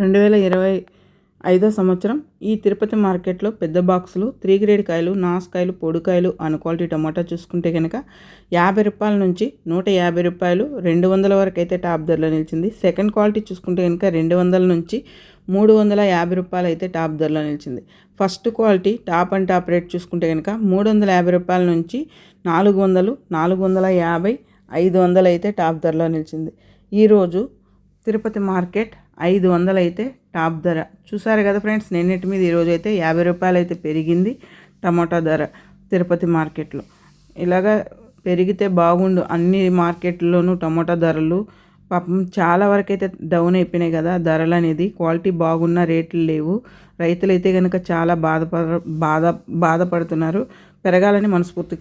రెండు వేల ఇరవై ఐదో సంవత్సరం ఈ తిరుపతి మార్కెట్లో పెద్ద బాక్సులు త్రీ గ్రేడ్ కాయలు నాసుకాయలు పొడికాయలు అను క్వాలిటీ టమాటా చూసుకుంటే కనుక యాభై రూపాయల నుంచి నూట యాభై రూపాయలు రెండు వందల వరకు అయితే టాప్ ధరలో నిలిచింది. సెకండ్ క్వాలిటీ చూసుకుంటే కనుక రెండు వందల నుంచి మూడు వందల యాభై రూపాయలు అయితే టాప్ ధరలో నిలిచింది. First quality top and top rate చూసుకుంటే కనుక మూడు వందల యాభై రూపాయల నుంచి నాలుగు వందలు నాలుగు వందల యాభై ఐదు వందలు అయితే టాప్ ధరలో నిలిచింది. ఈరోజు తిరుపతి మార్కెట్ ఐదు వందలు అయితే టాప్ ధర. చూసారు కదా ఫ్రెండ్స్ నిన్నటి మీద ఈరోజు అయితే యాభై రూపాయలు అయితే పెరిగింది టమాటా ధర తిరుపతి మార్కెట్లో. ఇలాగా పెరిగితే బాగుండు అన్ని మార్కెట్లోనూ టమాటా ధరలు. పాపం చాలా వరకు అయితే డౌన్ అయిపోయినాయి కదా ధరలు అనేది క్వాలిటీ బాగున్న రేట్లు లేవు. రైతులు అయితే కనుక చాలా బాధపడ బాధ బాధపడుతున్నారు. పెరగాలని మనస్ఫూర్తి